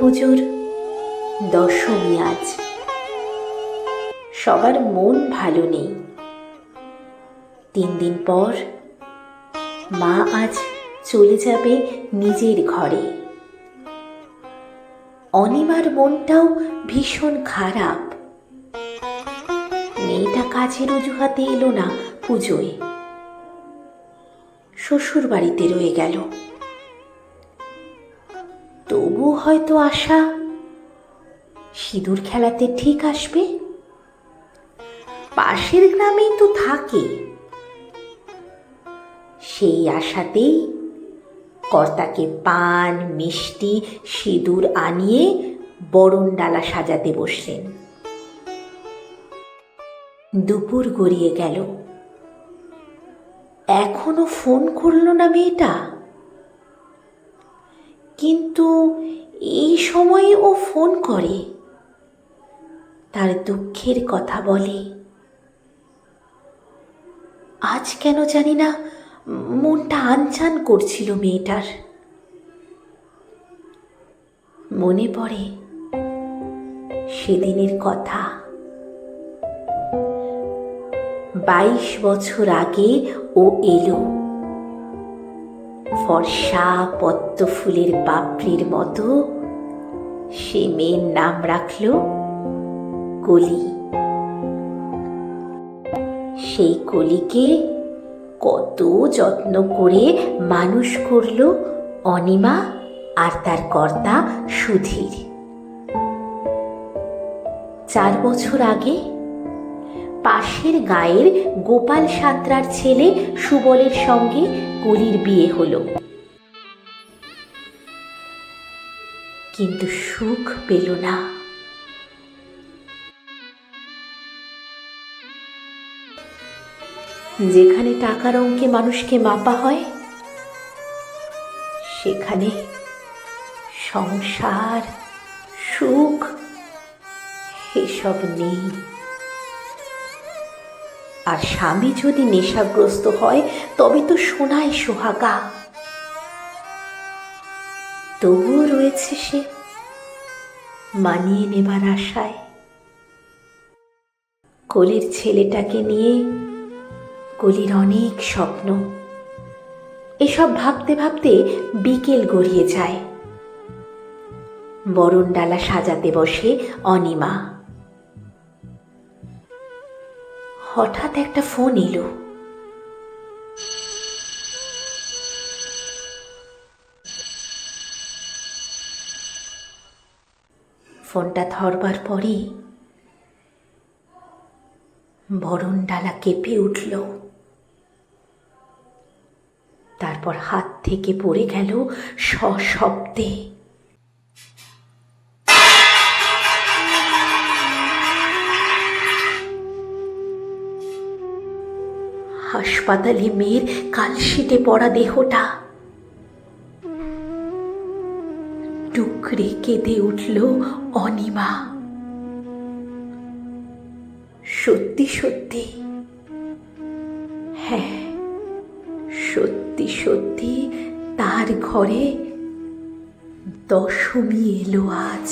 পুজোর দশমী আজ। সবার মন ভালো নেই। তিন দিন পর মা আজ চলে যাবে নিজের ঘরে। অনিমার মনটাও ভীষণ খারাপ। মেয়েটা কাজের অজুহাতে এলো না পুজোয়। শ্বশুর বাড়িতে রয়ে গেল। তবু হয়তো আশা সিঁদুর খেলাতে ঠিক আসবে? পাশের গ্রামেই তো থাকে। সেই আশাতেই কর্তাকে পান, মিষ্টি, সিঁদুর আনিয়ে বরণ ডালা সাজাতে বসলেন। দুপুর গড়িয়ে গেল। এখনও ফোন করল না মেয়েটা? কিন্তু এই সময়ে ও ফোন করে। তার দুঃখের কথা বলে। আজ কেন জানি না মনটা আনচান করছিল মেয়েটার। মনে পড়ে সেদিনের কথা। বাইশ বছর আগে ও এলো। ফর্সা পদ্ম ফুলের পাপড়ির মতো সে মেয়ের নাম রাখল কলি। সেই কলিকে কত যত্ন করে মানুষ করল অনিমা আর তার কর্তা সুধীর। চার বছর আগে পাশের গায়ের গোপাল সাঁতরার ছেলে সুবলের সঙ্গে কলির বিয়ে হলো। কিন্তু সুখ পেল না। যেখানে টাকার অঙ্কে মানুষকে মাপা হয়, সেখানে সংসার, সুখ, এসব নেই। আর স্বামী যদি নেশাগ্রস্ত হয়, তবে তো সোনায় সোহাগা। তবুও রয়েছে সে। মানিয়ে নেবার আশায়। কলির ছেলেটাকে নিয়ে কলির অনেক স্বপ্ন। এসব ভাবতে ভাবতে বিকেল গড়িয়ে যায়। বরণ ডালা সাজাতে বসে অনিমা। হঠাৎ একটা ফোন এলো। ফোনটা ধরবার পরেই বরণ ডালা কেঁপে উঠল। তারপর হাত থেকে পড়ে গেল সশব্দে। হাসপাতালে মেয়ের কালশিটে পড়া দেহটা। টুকরে কেঁদে উঠল অনিমা। সত্যি সত্যি। হ্যাঁ সত্যি সত্যি, তার ঘরে দশমী এলো আজ।